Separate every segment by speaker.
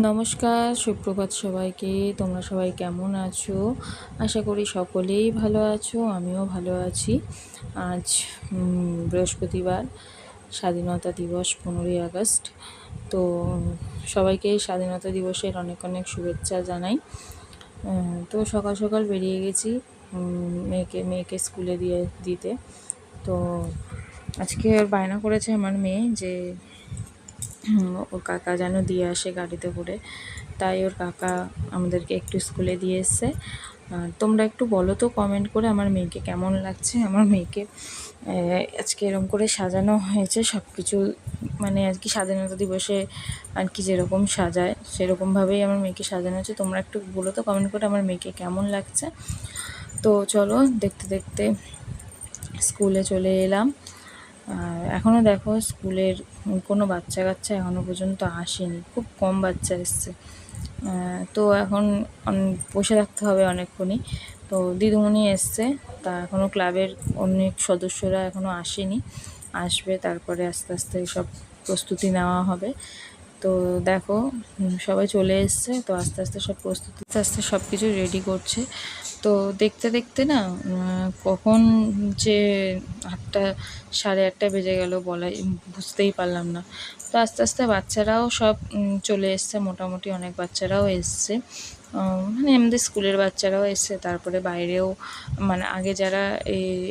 Speaker 1: নমস্কার, সুপ্রভাত সবাইকে। তোমরা সবাই কেমন আছো? আশা করি সকলেই ভালো আছো, আমিও ভালো আছি। আজ বৃহস্পতিবার, স্বাধীনতা দিবস পনেরোই আগস্ট। তো, সবাইকে স্বাধীনতা দিবসের অনেক অনেক শুভেচ্ছা জানাই। তো সকাল সকাল বেরিয়ে গেছি মেয়েকে মেয়েকে স্কুলে দিয়ে দিতে। তো, আজকে বায়না করেছে আমার মেয়ে যে ওর কাকা যেন দিয়ে আসে গাড়িতে করে। তাই ওর কাকা আমাদেরকে একটু স্কুলে দিয়ে এসছে। তোমরা একটু বলো তো কমেন্ট করে আমার মেয়েকে কেমন লাগছে? আমার মেয়েকে আজকে এরকম করে সাজানো হয়েছে সব কিছু মানে আর কি স্বাধীনতা দিবসে আর কি যেরকম সাজায়, সেরকমভাবেই আমার মেয়েকে সাজানো হয়েছে। তোমরা একটু বলো তো কমেন্ট করে আমার মেয়েকে কেমন লাগছে। তো চলো দেখতে দেখতে স্কুলে চলে এলাম। আর এখনও দেখো স্কুলের কোনো বাচ্চা কাচ্চা এখনও পর্যন্ত আসেনি। খুব কম বাচ্চা এসছে। তো এখন বসে থাকতে হবে অনেকক্ষণই। তো দিদিমণি এসছে, তা এখনও ক্লাবের অনেক সদস্যরা এখনও আসেনি। আসবে, তারপরে আস্তে আস্তে সব প্রস্তুতি নেওয়া হবে। তো দেখো সবাই চলে এসছে, তো আস্তে আস্তে সব প্রস্তুতি, আস্তে আস্তে সব কিছু রেডি করছে। তো দেখতে দেখতে না কখন যে আটটা, সাড়ে আটটা বেজে গেল বলাই, বুঝতেই পারলাম না। তো আস্তে আস্তে বাচ্চারাও সব চলে এসছে, মোটামুটি অনেক বাচ্চারাও এসছে। মানে আমাদের স্কুলের বাচ্চারাও এসছে, তারপরে বাইরেও মানে আগে যারা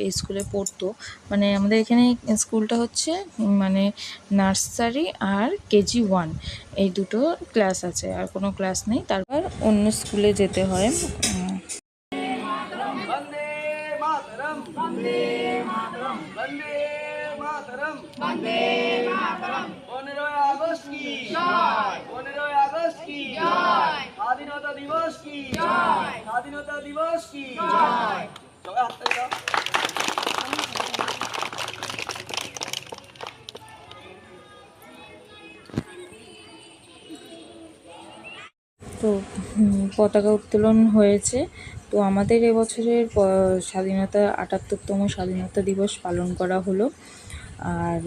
Speaker 1: এই স্কুলে পড়তো মানে আমাদের এখানে স্কুলটা হচ্ছে মানে নার্সারি আর কেজি ওয়ান, এই দুটো ক্লাস আছে, আর কোনো ক্লাস নেই। তারপর অন্য স্কুলে যেতে হয়।
Speaker 2: বন্দে মাতরম বন্দে মাতরম, বন্দে মাতরম। বন্দে মাতরম। 15 আগস্ট কি? জয়। 15 আগস্ট কি? জয়। স্বাধীনতা দিবস কি? জয়। স্বাধীনতা দিবস কি? জয়।
Speaker 1: তো পতাকা উত্তোলন হয়েছে। তো আমাদের এবছরের স্বাধীনতা আটাত্তরতম স্বাধীনতা দিবস পালন করা হলো। আর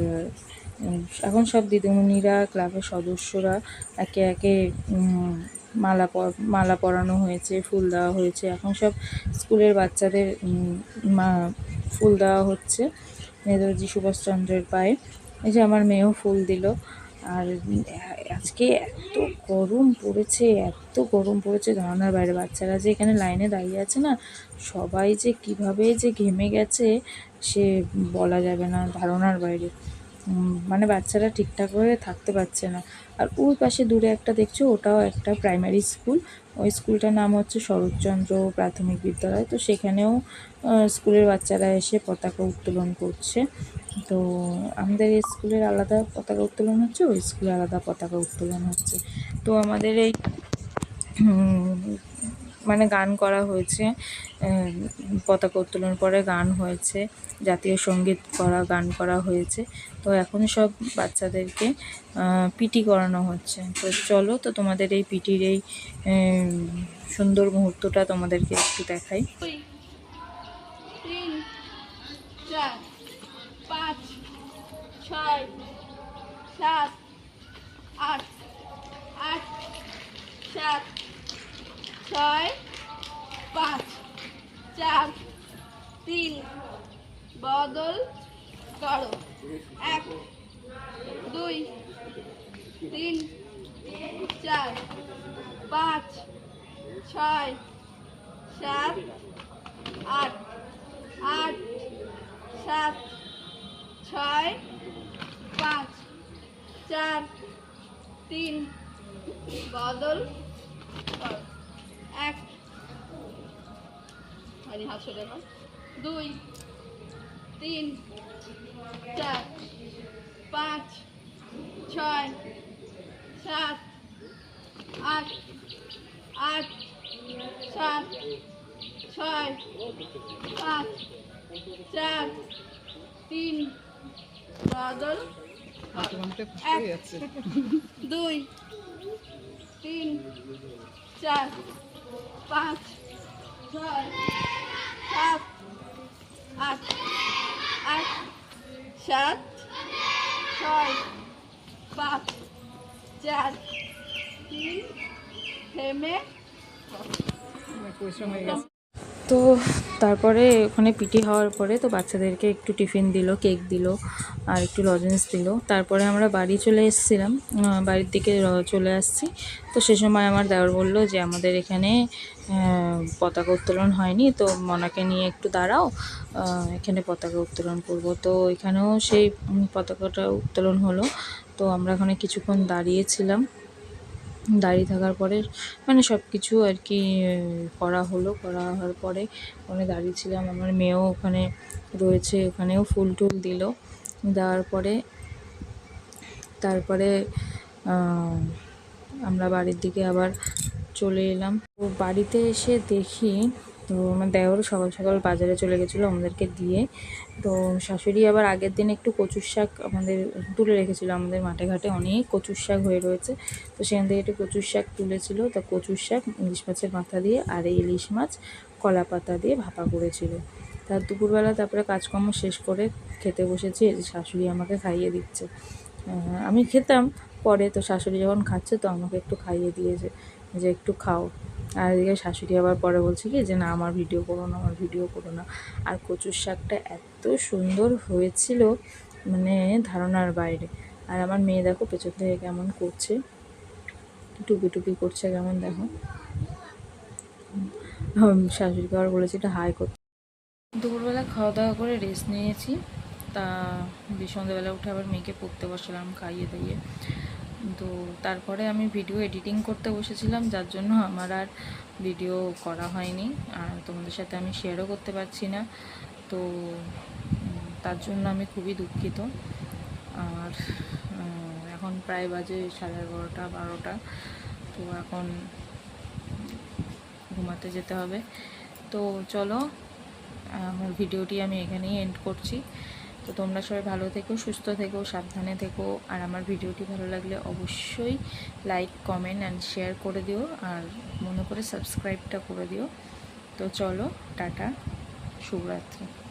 Speaker 1: এখন সব দিদিমণিরা, ক্লাবের সদস্যরা একে একে মালা মালা পরানো হয়েছে, ফুল দেওয়া হয়েছে। এখন সব স্কুলের বাচ্চাদের মা, ফুল দেওয়া হচ্ছে। নেতাজি সুভাষচন্দ্রের পায়ে। এই যে আমার মেয়েও ফুল দিল। আর আজকে এত গরম পড়েছে, এত গরম পড়েছে ধারণার বাইরে বাচ্চারা যে এখানে লাইনে দাঁড়িয়ে আছে না, সবাই যে কীভাবে যে ঘেমে গেছে সে বলা যাবে না ধারণার বাইরে। মানে বাচ্চারা ঠিকঠাক করে থাকতে পারছে না। আর ওই পাশে দূরে একটা দেখছ, ওটাও একটা প্রাইমারি স্কুল ওই স্কুলটার নাম হচ্ছে শরৎচন্দ্র প্রাথমিক বিদ্যালয়। তো সেখানেও স্কুলের বাচ্চারা এসে পতাকা উত্তোলন করছে। তো আমাদের এই স্কুলের আলাদা পতাকা উত্তোলন হচ্ছে, ওই স্কুলে আলাদা পতাকা উত্তোলন হচ্ছে। তো আমাদের এই মানে গান করা হয়েছে পতাকা উত্তোলন পরে গান হয়েছে, জাতীয় সংগীত করা, গান করা হয়েছে। তো এখন সব বাচ্চাদেরকে পিটি করানো হচ্ছে। তো চলো তো তোমাদের এই পিটির এই সুন্দর মুহূর্তটা তোমাদেরকে একটু দেখাই।
Speaker 3: ছয়, সাত, আট আট, সাত ছয়, পাঁচ, চার, তিন, বদল করো এক, দুই, তিন, চার, পাঁচ, ছয়, সাত, আট আট, সাত, ছয়, পাঁচ, চার, তিন, বদল করো। এক। হাত সরে। দুই তিন চার পাঁচ ছয় সাত আট আট সাত ছয় পাঁচ চার তিন। বদল এক। দুই তিন চার পাঁচ ছয় সাত আট আট সাত ছয় পাঁচ চার তিন থেমে।
Speaker 1: তো তারপরে ওখানে পিটি হওয়ার পরে তো বাচ্চাদেরকে একটু টিফিন দিল, কেক দিল আর একটু লজেন্স দিল। তারপরে আমরা বাড়ি চলে এসেছিলাম বাড়ির দিকে চলে আসছি। তো সে সময় আমার দেওয়ার বলল যে, আমাদের এখানে পতাকা উত্তোলন হয়নি, তো মনাকে নিয়ে একটু দাঁড়াও এখানে পতাকা উত্তোলন করব। তো এখানেও সেই পতাকাটা উত্তোলন হলো। তো আমরা ওখানে কিছুক্ষণ দাঁড়িয়েছিলাম। দাঁড়িয়ে থাকার পরে মানে সব কিছু আর কি করা হলো। করা হওয়ার পরে ওখানে দাঁড়িয়ে ছিলাম আমার মেয়েও ওখানে রয়েছে, ওখানেও ফুল টুল দিল। দেওয়ার পরে, তারপরে আমরা বাড়ির দিকে আবার চলে এলাম। তো বাড়িতে এসে দেখি তো আমার দেওর সকাল সকাল বাজারে চলে গেছিল আমাদেরকে দিয়ে। তো শাশুড়ি আবার আগের দিন একটু কচুর শাক আমাদের তুলে রেখেছিলো আমাদের মাঠে ঘাটে, অনেক কচুর শাক হয়ে রয়েছে। তো সেখান থেকে একটু কচুর শাক তুলেছিল, তা কচুর শাক, ইলিশ মাছের মাথা দিয়ে আর এই ইলিশ মাছ কলা পাতা দিয়ে ভাপা করেছিল। তার দুপুরবেলা তারপরে কাজকর্ম শেষ করে খেতে বসেছি শাশুড়ি আমাকে খাইয়ে দিচ্ছে। আমি খেতাম, পরে তো শাশুড়ি যখন খাচ্ছে তো আমাকে একটু খাইয়ে দিয়েছে, যে একটু খাও। আর এদিকে শাশুড়ি আবার পরে বলছে কি যে, না, আমার ভিডিও করো না, আমার ভিডিও করো না। আর কচুর শাকটা এত সুন্দর হয়েছিল মানে ধারণার বাইরে। আর আমার মেয়ে দেখো পেছন থেকে কেমন করছে, টুপি টুপি করছে কেমন দেখো। শাশুড়িকে আবার বলেছি এটা হাই করতে। দুপুরবেলা খাওয়া দাওয়া করে রেস্ট নিয়েছি। তা সন্ধ্যেবেলা উঠে আবার মেয়েকে পড়তে বসালাম খাইয়ে দাইয়ে। তো তারপরে আমি ভিডিও এডিটিং করতে বসেছিলাম, যার জন্য আমার আর ভিডিও করা হয়নি। আর তোমাদের সাথে আমি শেয়ারও করতে পারছি না। তো তার জন্য আমি খুবই দুঃখিত। আর এখন প্রায় বাজে সাড়ে এগারোটা, বারোটা। তো এখন ঘুমাতে যেতে হবে। তো চলো আমার ভিডিওটি আমি এখানেই এন্ড করছি। তো তোমরা সবাই ভালো থেকো, সুস্থ থেকো, সাবধানে থেকো। আর আমার ভিডিওটি ভালো লাগলে অবশ্যই লাইক কমেন্ট অ্যান্ড শেয়ার করে দিও। আর মনে করে সাবস্ক্রাইবটা করে দিও। তো চলো, টাটা, শুভরাত্রি।